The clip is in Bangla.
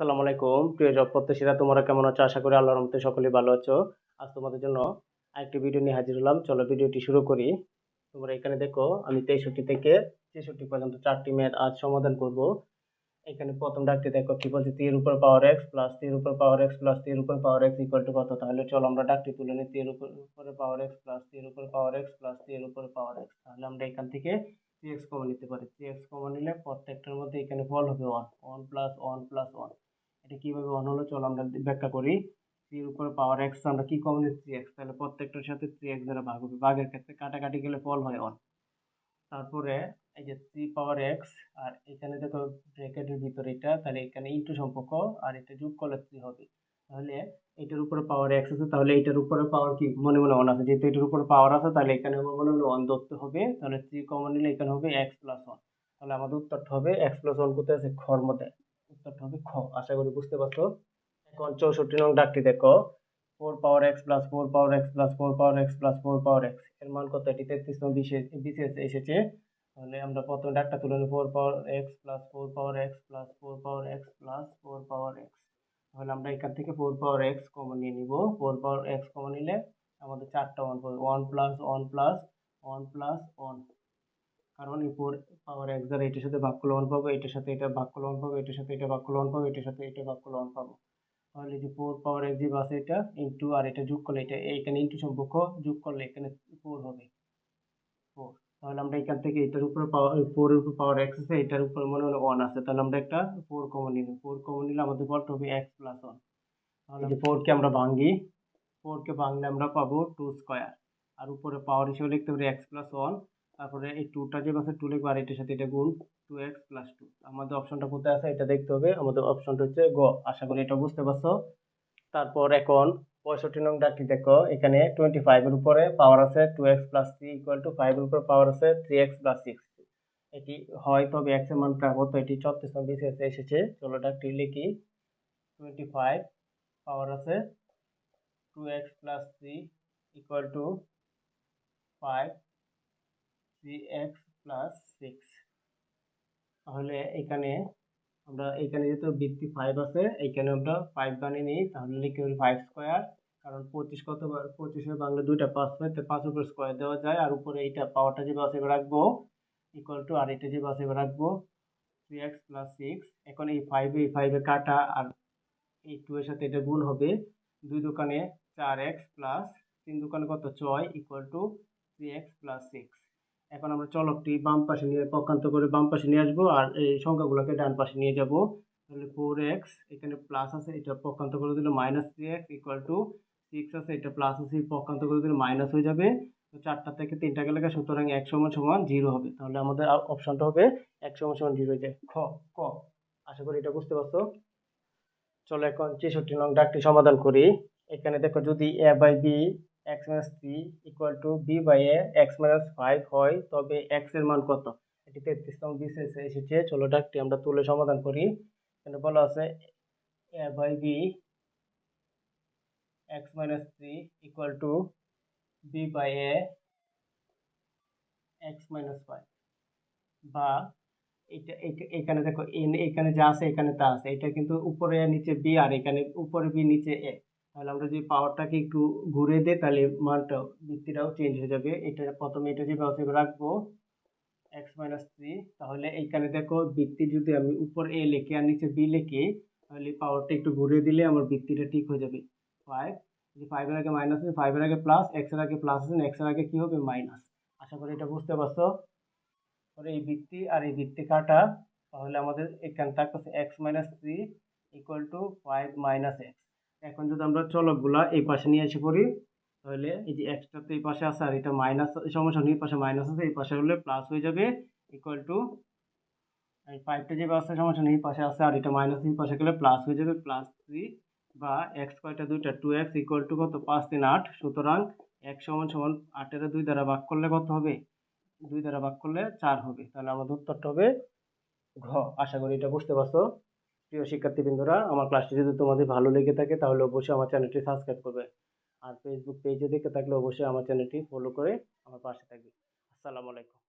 আসসালামু আলাইকুম। প্রিয় জব প্রত্যাশীরা, তোমরা কেমন আছো? আশা করি আল্লাহর রহমতে সকলেই ভালো আছো। আজ তোমাদের জন্য আরেকটি ভিডিও নিয়ে হাজির হলাম। চলো ভিডিওটি শুরু করি। তোমরা এখানে দেখো, আমি তেষট্টি থেকে ছেষট্টি পর্যন্ত চারটি ম্যাথ আজ সমাধান করব। এখানে প্রথম ডাকটি দেখো, কি বলছে? তির উপর পাওয়ার এক্স প্লাস তির উপর পাওয়ার এক্স প্লাস তির উপর পাওয়ার এক্স ইকুয়াল টু কত? তাহলে চলো আমরা ডাকটি তুলে নিই তির উপর উপরে পাওয়ার এক্স প্লাস তির উপর পাওয়ার এক্স প্লাস তির উপর পাওয়ার এক্স তাহলে আমরা এখান থেকে থ্রি এক্স কমন নিতে পারি। থ্রি এক্স কমন নিলে প্রত্যেকটার মধ্যে এখানে ফল হবে one one plus one plus one এটা কীভাবে ওয়ান হলো চলো আমরা ব্যাখ্যা করি। থ্রির উপরে পাওয়ার এক্স আমরা কী কমন থ্রি এক্স তাহলে প্রত্যেকটার সাথে থ্রি এক্স দ্বারা ভাগ হবে। ভাগের ক্ষেত্রে কাটাকাটি গেলে ফল হয় অন তারপরে এই যে থ্রি পাওয়ার এক্স আর এখানে দেখো ব্র্যাকেটের ভিতরে এটা, তাহলে এখানে ইন্টু সম্পর্ক, আর এটা যোগ করলে থ্রি হবে। তাহলে এটার উপরে পাওয়ার এক্স আছে, তাহলে এটার উপরে পাওয়ার কি? মনে মনে ওয়ান আছে। যেহেতু এটার উপরে পাওয়ার আছে, তাহলে এখানে আমার মনে হলো ওয়ান ধরতে হবে। তাহলে থ্রি কমন নিলে এখানে হবে এক্স প্লাস ওয়ান তাহলে আমাদের উত্তরটা হবে এক্স প্লাস ওয়ান কোথায় আছে? খর মধ্যে। উত্তরটা হবে খ আশা করি বুঝতে পারছ এখন চৌষট্টি নং ডাকটি দেখো four power x plus four power x plus four power x plus four power এক্সের মান কত এটি তেত্রিশ নং বিশেষ বিশেষ এসেছে তাহলে আমরা প্রথম ডাকটা তুলে নিই four power x plus four power x plus four power x plus four power x তাহলে আমরা এখান থেকে ফোর পাওয়ার এক্স কমন নিয়ে নিব ফোর পাওয়ার এক্স কমন নিলে আমাদের চারটা ওয়ান পাবে one plus one plus one plus one কারণ এই ফোর পাওয়ার এক্স দ্বারা এটার সাথে করলে ওয়ান পাবো, এটার সাথে এটা করলে ওয়ান পাবো, এটার সাথে এটা করলে ওয়ান পাবো, এটার সাথে এটা করলে ওয়ান পাবো। তাহলে যে ফোর পাওয়ার এক্স যে বাসে এটা ইন্টু আর এটা যোগ করলে এটা, এইখানে ইন্টু সম্পর্ক যোগ করলে এখানে ফোর হবে। ফোর তাহলে আমরা এখান থেকে এটার উপরে পাওয়ার ফোরের উপর পাওয়ার এক্স আছে এটার উপরে মনে হলো ওয়ান আছে। তাহলে আমরা একটা ফোর কমন নিলাম। ফোর কমন নিলে আমাদের ফলটা হবে? এক্স প্লাস ওয়ান তাহলে ফোরকে আমরা ভাঙি ফোরকে ভাঙলে আমরা পাবো টু স্কোয়ার আর উপরে পাওয়ার হিসেবে লিখতে পারি এক্স প্লাস ওয়ান তারপরে এই টুটা যে আছে টু লিখব আর এটার সাথে এটা গুণ টু এক্স প্লাস টু আমাদের অপশনটা কোথায় আছে এটা দেখতে হবে। আমাদের অপশনটা হচ্ছে গ। আশা করি এটা বুঝতে পারছ। তারপর এখন পঁয়ষট্টি নং ডাকটি দেখো। এখানে টোয়েন্টি ফাইভের উপরে পাওয়ার আছে two x plus three equal to ফাইভের উপরে পাওয়ার আছে থ্রি এক্স প্লাস সিক্স এটি হয় তবে এক্সের মান প্রাপ্য তো এটি চত্রিশ নং বিসিএস এসেছে। চলো ডাকটি লিখি। টোয়েন্টি ফাইভ পাওয়ার আছে two x plus three equal to five three x plus six তাহলে এখানে আমরা, এখানে যেহেতু বৃত্তি ফাইভ আছে এইখানে আমরা ফাইভ বানিয়ে নিই, তাহলে লিখে হবে ফাইভ স্কোয়ার কারণ পঁচিশ কত পঁচিশের বাংলা দুইটা পাঁচ হয়, তো পাঁচ উপরে স্কোয়ার দেওয়া যায়, আর উপরে এইটা পাওয়ারটা যে বাসে রাখব ইকুয়াল টু আর এটা যে বাসে রাখব থ্রি এক্স প্লাস সিক্স এখন এই ফাইভে এই ফাইভে কাটা, আর এই টু এর সাথে এটা গুণ হবে, দুই দোকানে চার এক্স প্লাস তিন দোকানে কত? ছয় equal to three x plus six এখন আমরা চলকটি বাম পাশে নিয়ে পক্ষান্ত করে বাম পাশে নিয়ে আসব, আর এই সংখ্যাগুলোকে ডান পাশে নিয়ে যাব। তাহলে ফোর এক্স এখানে প্লাস আছে, এটা পক্ষান্ত করে দিলে minus three x equal to six আছে, এটা প্লাস আছে পক্ষান্ত করে দিলে মাইনাস হয়ে যাবে। তো চারটা থেকে তিনটা গেলে সুতরাং এক সমান সমান জিরো হবে। তাহলে আমাদের অপশনটা হবে এক সমান সমান জিরো হয়ে যায় খ, ক। আশা করি এটা বুঝতে পারছ। চলো এখন ছেষট্টি নং ডাকটি সমাধান করি। এখানে দেখো যদি a by b x minus three equal to b by a x minus five হয়, তবে এক্সের মান কত? এটি তেত্রিশ নং বিশেষ এসেছে চলো আমরা তুলে সমাধান করি। এখানে বলা আছে a by b x minus three equal to b by a x minus five বা এটা এখানে দেখো, এখানে যা আছে, এখানে তা আছে। এটা কিন্তু উপরে নিচে বি আর এখানে উপরে বি নিচে এ তাহলে আমরা যদি পাওয়ারটাকে একটু ঘুরে দিই, তাহলে মানটা, বৃত্তিটাও চেঞ্জ হয়ে যাবে। এটা প্রথমে এটা যে ব্যবস্থা রাখব এক্স মাইনাস থ্রি তাহলে এইখানে দেখো বৃত্তি যদি আমি উপর এ লেখে আর নিচে বি লিখি, তাহলে পাওয়ারটা একটু ঘুরে দিলে আমার বৃত্তিটা ঠিক হয়ে যাবে। ফাইভ যদি ফাইভের আগে মাইনাস আছে ফাইভের আগে প্লাস এক্সের আগে প্লাস আছে এক্সের আগে কী হবে? মাইনাস আশা করি এটা বুঝতে পারছ? পরে এই বৃত্তি আর এই বৃত্তি কাটা, তাহলে আমাদের এখানে থাকতেছে x minus three equal to five minus x এখন যদি আমরা চলকগুলা এই পাশে নিয়ে এসে পড়ি, তাহলে এই যে এক্সটা তো এই পাশে আছে আর এটা মাইনাস সমস্যা নেই পাশে মাইনাস আছে, এই পাশে হলে প্লাস হয়ে যাবে ইকুয়াল টু এই ফাইভটা যে পাশে সমস্যা নেই পাশে আছে আর এটা মাইনাস এই পাশে গেলে প্লাস হয়ে যাবে প্লাস থ্রি বা এক্স কয়টা দুইটা টু এক্স ইকুয়াল টু কত? পাঁচ তিন আট। সুতরাং এক সমান সমান আটের দুই দ্বারা ভাগ করলে কত হবে? দুই দ্বারা ভাগ করলে চার হবে। তাহলে আমাদের উত্তরটা হবে ঘ। আশা করি এটা বুঝতে পারছ। প্রিয় শিক্ষার্থীবৃন্দরা, আমার ক্লাসটি যদি তোমাদের ভালো লেগে থাকে, তাহলে অবশ্যই আমার চ্যানেলটি সাবস্ক্রাইব করবে। আর ফেসবুক পেজে দেখে থাকলে অবশ্যই আমার চ্যানেলটি ফলো করে আমার পাশে থাকবে। আসসালামু আলাইকুম।